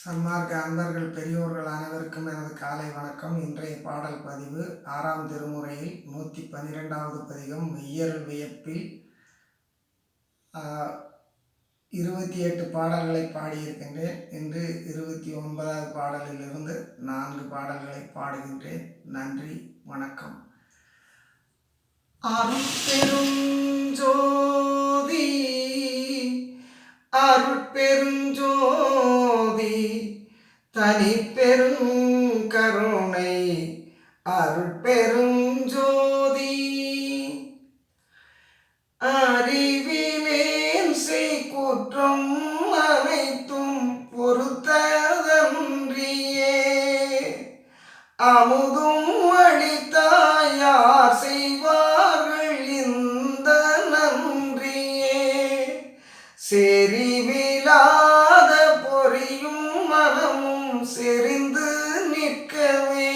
சன்மார்க்க அன்பர்கள் பெரியோர்கள் அனைவருக்கும் எனது காலை வணக்கம். இன்றைய பாடல் பதிவு ஆறாம் திருமுறையில் நூற்றி பன்னிரெண்டாவது பதிகம் மெய்யருள் வியப்பில் இருபத்தி எட்டு பாடல்களை பாடியிருக்கின்றேன். இன்று இருபத்தி ஒன்பதாவது பாடலிலிருந்து நான்கு பாடல்களை பாடுகின்றேன். நன்றி வணக்கம். அருட்பெரும் தனி பெரும் கருணை அருட்பெரும் ஜோதி. அறிவிலேன் செய் குற்றம் அனைத்தும் பொறுத்ததன்றியே அமுதும் அளித்தாயார் செய்வார்கள் இந்த நன்றியே. செறிவிழா மனமும் நிற்கவே.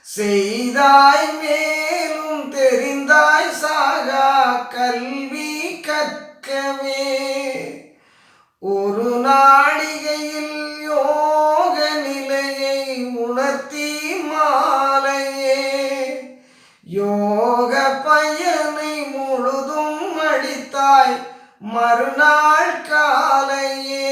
செய்தாய் மேலும் தெரிந்தாய் சாகா கல்வி கற்கவே. ஒரு நாடிகையில் யோக நிலையை உணர்த்தி மாலையே. யோக பயனை முழுதும் அடித்தாய் மறுநாள் காலையே.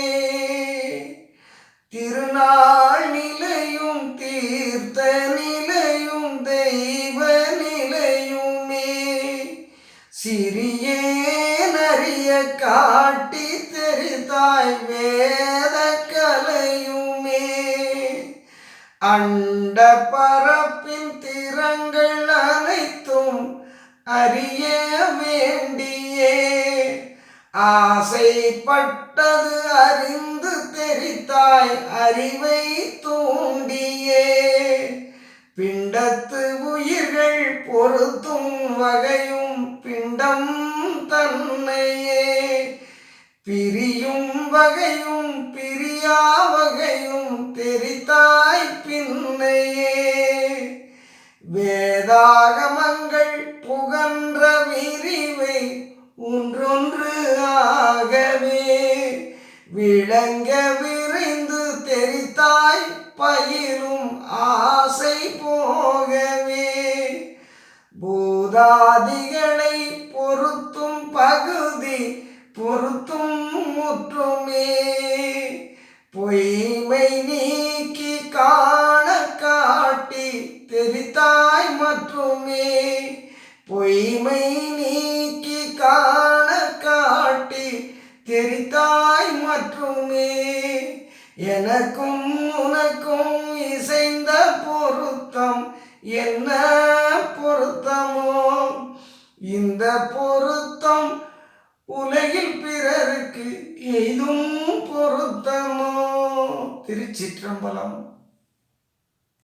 திருநாள் நிலையும் தீர்த்த நிலையும் தெய்வ நிலையுமே. சிறியேனறிய காட்டி தெரிந்தாய் வேத கலையுமே அண்ட பரப்ப ஆசைப்பட்டது அறிந்து தெரித்தாய் அறிவை தூண்டியே. பிண்டத்து உயிர்கள் பொருத்தும் வகையும் பிண்டம் தன்னையே. பிரியும் வகையும் பிரியா வகையும் தெரித்தாய் பின்னையே. வேதாகமங்கள் புகன்ற விளங்க விரிந்து தெரித்தாய் பயிரும் ஆசை போகவே. பூதாதிகளை பொருத்தும் பகுதி பொருத்தும் முற்றுமே. பொய்மை நீக்கி காண காட்டி தெரித்தாய் மற்றுமே. பொய்மை நீக்கி காண காட்டி தெரித்தாய் மற்றுமே. எனக்கும் உனக்கும் இசைந்த பொருத்தம். என்ன பொருத்தமோ? இந்த பொருத்தம் உலகில் பிறருக்கு எய்தும் பொருத்தமோ? திருச்சிற்றம்பலம்.